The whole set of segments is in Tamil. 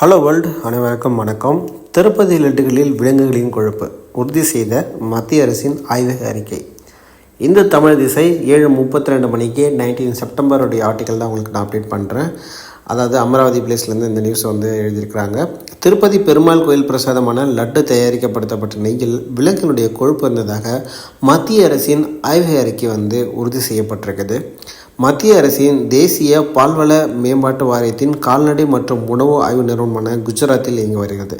ஹலோ வேர்ல்டு அனைவருக்கும் வணக்கம். திருப்பதி லட்டுகளில் விலங்குகளின் கொழுப்பு உறுதி செய்த மத்திய அரசின் ஆய்வக அறிக்கை. இந்த தமிழ் திசை ஏழு முப்பத்தி ரெண்டு மணிக்கு நைன்டீன் செப்டம்பருடைய ஆர்டிக்கல் தான் உங்களுக்கு நான் அப்டேட் பண்ணுறேன் அதாவது அமராவதி பிளேஸ்லேருந்து இந்த நியூஸ் வந்து எழுதியிருக்கிறாங்க. திருப்பதி பெருமாள் கோயில் பிரசாதமான லட்டு தயாரிக்கப்படுத்தப்பட்ட நெய்யில் விலங்கினுடைய கொழுப்பு இருந்ததாக மத்திய அரசின் ஆய்வக அறிக்கை வந்து உறுதி செய்யப்பட்டிருக்குது. மத்திய அரசின் தேசிய பால்வள மேம்பாட்டு வாரியத்தின் கால்நடை மற்றும் உணவு ஆய்வு நிறுவனமான குஜராத்தில் இயங்கி வருகிறது.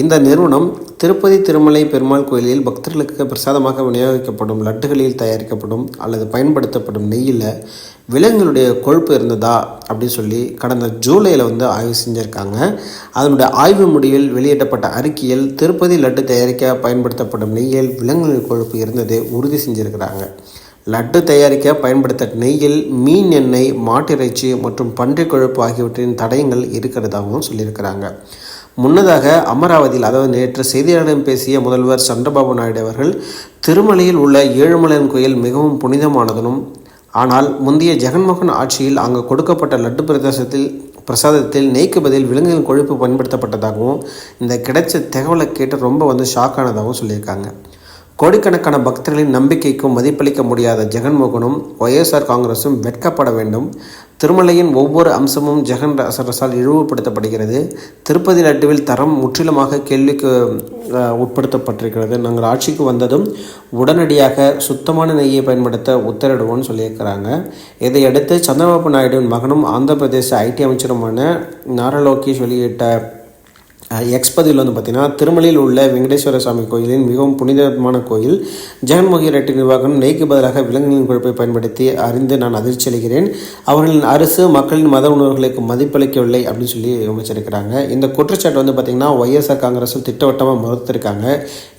இந்த நிறுவனம் திருப்பதி திருமலை பெருமாள் கோயிலில் பக்தர்களுக்கு பிரசாதமாக விநியோகிக்கப்படும் லட்டுகளில் தயாரிக்கப்படும் அல்லது பயன்படுத்தப்படும் நெய்யில் விலங்குகளுடைய கொழுப்பு இருந்ததா அப்படின்னு சொல்லி கடந்த ஜூலையில் வந்து ஆய்வு செஞ்சுருக்காங்க. அதனுடைய ஆய்வு முடிவில் வெளியிடப்பட்ட அறிக்கையில் திருப்பதி லட்டு தயாரிக்க பயன்படுத்தப்படும் நெய்யில் விலங்குகளின் கொழுப்பு இருந்ததை உறுதி செஞ்சுருக்கிறாங்க. லட்டு தயாரிக்க பயன்படுத்த நெய்யில் மீன் எண்ணெய் மாட்டிறைச்சி மற்றும் பன்றிக் கொழுப்பு ஆகியவற்றின் தடயங்கள் இருக்கிறதாகவும் சொல்லியிருக்கிறாங்க. முன்னதாக அமராவதியில் அதாவது நேற்று செய்தியாளர்களிடம் பேசிய முதல்வர் சந்திரபாபு நாயுடு அவர்கள் திருமலையில் உள்ள ஏழுமலையன் கோயில் மிகவும் புனிதமானதும் ஆனால் முந்தைய ஜெகன்மோகன் ஆட்சியில் அங்கு கொடுக்கப்பட்ட லட்டு பிரதேசத்தில் பிரசாதத்தில் நெய்க்கு பதில் விலங்குகளின் கொழுப்பு பயன்படுத்தப்பட்டதாகவும் இந்த கிடைச்ச தகவலை கேட்டு ரொம்ப வந்து ஷாக்கானதாகவும் சொல்லியிருக்காங்க. கோடிக்கணக்கான பக்தர்களின் நம்பிக்கைக்கும் மதிப்பளிக்க முடியாத ஜெகன்மோகனும் ஒய்எஸ்ஆர் காங்கிரஸும் வெட்கப்பட வேண்டும். திருமலையின் ஒவ்வொரு அம்சமும் ஜெகன் அரசால் இழிவுபடுத்தப்படுகிறது. திருப்பதி லட்டுவில் தரம் முற்றிலுமாக கேள்விக்கு உட்படுத்தப்பட்டிருக்கிறது. நாங்கள் ஆட்சிக்கு வந்ததும் உடனடியாக சுத்தமான நெய்யை பயன்படுத்த உத்தரவிடுவோம்னு சொல்லியிருக்கிறாங்க. இதையடுத்து சந்திரபாபு நாயுடுவின் மகனும் ஆந்திர பிரதேச ஐடி அமைச்சருமான நாரா வெளியிட்ட வெளியிட்ட எக்ஸ்பதியில் வந்து பார்த்திங்கன்னா திருமலையில் உள்ள வெங்கடேஸ்வர சுவாமி கோயிலின் மிகவும் புனிதமான கோயில் ஜெகன்மோகி ரெட்டி நிர்வாகம் நெய்க்கு பதிலாக விலங்குகளின் கொழுப்பை பயன்படுத்தி அறிந்து நான் அதிர்ச்சி அளிக்கிறேன் அவர்களின் அரசு மக்களின் மத உணர்வுகளுக்கு மதிப்பளிக்கவில்லை அப்படின்னு சொல்லி விமர்சிச்சிருக்கிறாங்க. இந்த குற்றச்சாட்டு வந்து பார்த்திங்கன்னா ஒய்எஸ்ஆர் காங்கிரஸும் திட்டவட்டமாக மறுத்திருக்காங்க.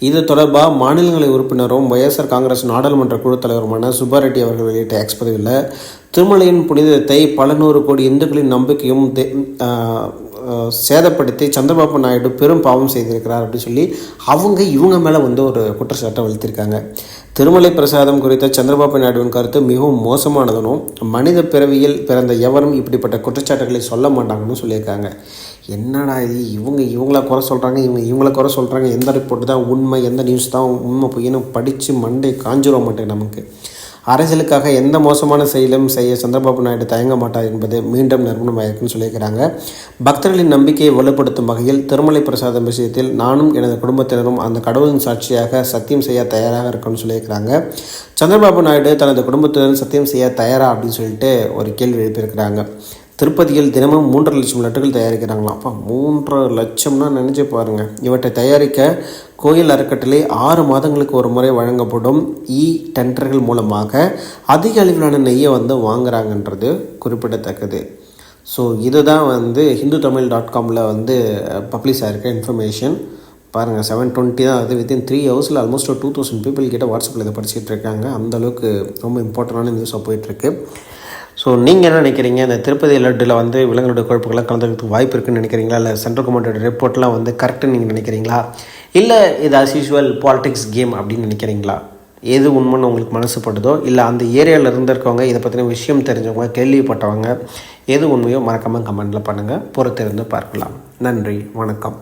இது தொடர்பாக மாநிலங்களை உறுப்பினரும் ஒய்எஸ்ஆர் காங்கிரஸ் நாடாளுமன்ற குழு தலைவருமான சுப்பாரெட்டி அவர்கள் வெளியிட்ட எக்ஸ்பதிவில் திருமலையின் புனிதத்தை பல நூறு கோடி இந்துக்களின் நம்பிக்கையும் சேதப்படுத்தி சந்திரபாபு நாயுடு பெரும் பாவம் செய்திருக்கிறார் அப்படின்னு சொல்லி அவங்க இவங்க மேலே வந்து ஒரு குற்றச்சாட்டை வலுத்திருக்காங்க. திருமலை பிரசாதம் குறித்த சந்திரபாபு நாயுடுவின் கருத்து மிகவும் மோசமானதுனும் மனித பிறவியில் பிறந்த எவரும் இப்படிப்பட்ட குற்றச்சாட்டுகளை சொல்ல மாட்டாங்கன்னு சொல்லியிருக்காங்க. என்னடா இது? இவங்க இவங்கள குறை சொல்கிறாங்க இவங்க இவங்கள குறை சொல்கிறாங்க எந்த ரிப்போர்ட் தான் உண்மை? எந்த நியூஸ் தான் உண்மை பொய்னு படித்து மண்டை காஞ்சிட மாட்டேங்க நமக்கு. அரசியலுக்காக எந்த மோசமான செயலும் செய்ய சந்திரபாபு நாயுடு தயங்க மாட்டார் என்பது மீண்டும் நிறுவனமாயிருக்குன்னு சொல்லியிருக்கிறாங்க. பக்தர்களின் நம்பிக்கையை வலுப்படுத்தும் வகையில் திருமலை பிரசாதம் விஷயத்தில் நானும் எனது குடும்பத்தினரும் அந்த கடவுளின் சாட்சியாக சத்தியம் செய்ய தயாராக இருக்கணும்னு சொல்லியிருக்கிறாங்க சந்திரபாபு நாயுடு தனது குடும்பத்துடன் சத்தியம் செய்ய தயாரா அப்படின்னு சொல்லிட்டு ஒரு கேள்வி எழுப்பியிருக்கிறாங்க. திருப்பதியில் தினமும் மூன்றரை லட்சம் லட்டுகள் தயாரிக்கிறாங்களாம். அப்போ மூன்றரை லட்சம்னா நினச்சி பாருங்கள் இவற்றை தயாரிக்க கோயில் அறக்கட்டளை ஆறு மாதங்களுக்கு ஒரு முறை வழங்கப்படும் இ டெண்டர்கள் மூலமாக அதிக அளவிலான நெய்யை வந்து வாங்குறாங்கன்றது குறிப்பிடத்தக்கது. ஸோ இதுதான் வந்து ஹிந்து தமிழ் டாட் காமில் வந்து பப்ளிஷ் ஆகிருக்க இன்ஃபர்மேஷன் பாருங்கள் செவன் டுவெண்ட்டி தான் அது வித்தின் த்ரீ ஹவர்ஸில் ஆல்மோஸ்ட் ஒரு டூ தௌசண்ட் பீப்புள் கிட்ட வாட்ஸ்அப்பில் இதை படிச்சுட்டு இருக்காங்க. அந்தளவுக்கு ரொம்ப இம்பார்ட்டண்டான நியூஸாக போயிட்டுருக்கு ஸோ நீங்கள் என்ன நினைக்கிறீங்க? இந்த திருப்பதி லட்டில் வந்து விலங்குகளுடைய குழப்பங்களை கலந்துக்கிறதுக்கு வாய்ப்பு இருக்குன்னு நினைக்கிறீங்களா? இல்லை சென்ட்ரல் கவர்மெண்ட்டோட ரிப்போர்ட்லாம் வந்து கரெக்டுன்னு நீங்கள் நினைக்கிறீங்களா? இல்லை இது அஸ் யூஷுவல் பாலிடிக்ஸ் கேம் அப்படின்னு நினைக்கிறீங்களா? எது உண்மைன்னு உங்களுக்கு மனசுப்படுதோ இல்லை அந்த ஏரியாவில் இருந்திருக்கவங்க இதை பற்றின விஷயம் தெரிஞ்சவங்க கேள்விப்பட்டவங்க எது உண்மையோ மறக்காமல் கமெண்டில் பண்ணுங்கள் பொறுத்திருந்து பார்க்கலாம். நன்றி வணக்கம்.